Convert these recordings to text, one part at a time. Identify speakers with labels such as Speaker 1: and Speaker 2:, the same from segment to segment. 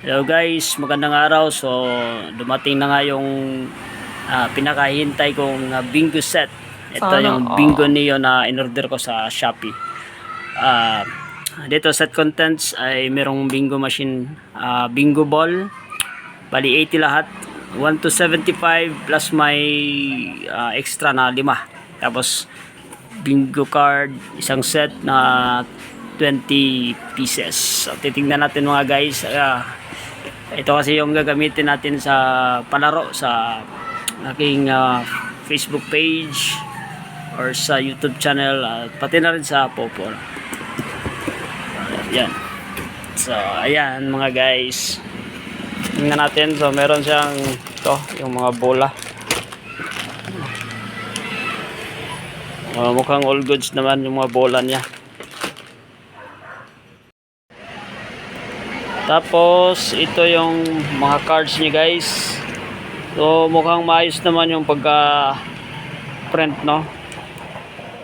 Speaker 1: Hello guys, magandang araw. So, dumating na nga yung ah, pinakahintay kong ah, bingo set. Ito
Speaker 2: Sana
Speaker 1: yung bingo niyo na in-order ko sa Shopee. Ah, dito set contents ay merong bingo machine, ah, bingo ball. Bali 80 lahat. 1 to 75 plus may ah, extra na 5. Tapos bingo card, isang set na 20 pieces. So, titingnan natin mga guys. Ah, ito kasi yung gagamitin natin sa palaro sa aking ah, Facebook page or sa YouTube channel at pati na rin sa Popo. Yan. So, ayan mga guys. Tingnan natin. So, meron siyang ito, yung mga bola. Uh, mukhang all goods naman yung mga bola niya. Tapos, ito yung mga cards niya guys. So, mukhang maayos naman yung pagka print, no?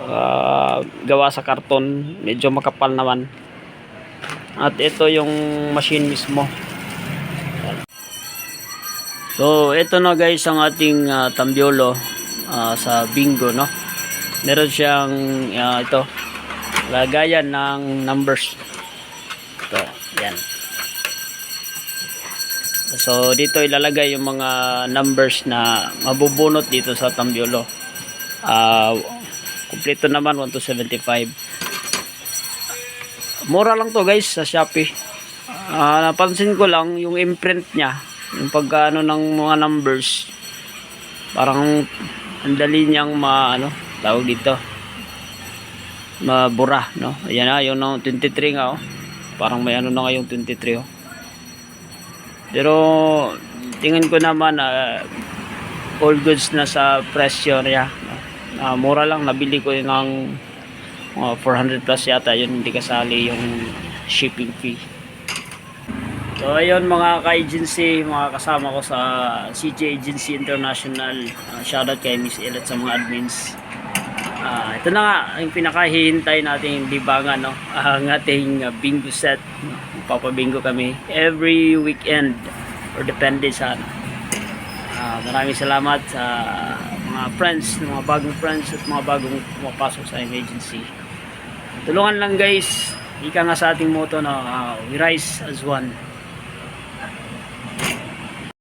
Speaker 1: Ah, gawa sa karton. Medyo makapal naman. At ito yung machine mismo. So, ito na guys ang ating ah, tambiolo ah, sa bingo, no? Meron siyang ah, ito, lagayan ng numbers. Ito, yan. So, dito ilalagay yung mga numbers na mabubunot dito sa tambiolo. Ah, kumpleto naman 1 to 75. Mura lang to guys sa Shopee. Ah, napansin ko lang yung imprint niya, yung pagkaano ng mga numbers. Parang ang dali niyang ma ano, tawag dito. Mabura, no? Ayan na, yung no, 23 nga oh. Parang may ano na nga yung 23 oh. Pero tingin ko naman na all goods na sa presyo niya. Ah, mura lang nabili ko ng mga 400 plus yata yun hindi kasali yung shipping fee. So ayun mga ka-agency, mga kasama ko sa CJ Agency International. Uh, shoutout kay Miss El at sa mga admins. Ah, ito na nga yung pinakahihintay nating libangan no. Ang ating uh, bingo set. Papabingo kami every weekend or depende sa ano. Ah, maraming salamat sa mga friends, mga bagong friends at mga bagong pumapasok sa agency. Tulungan lang guys. Ika nga sa ating motto na ah, we rise as one.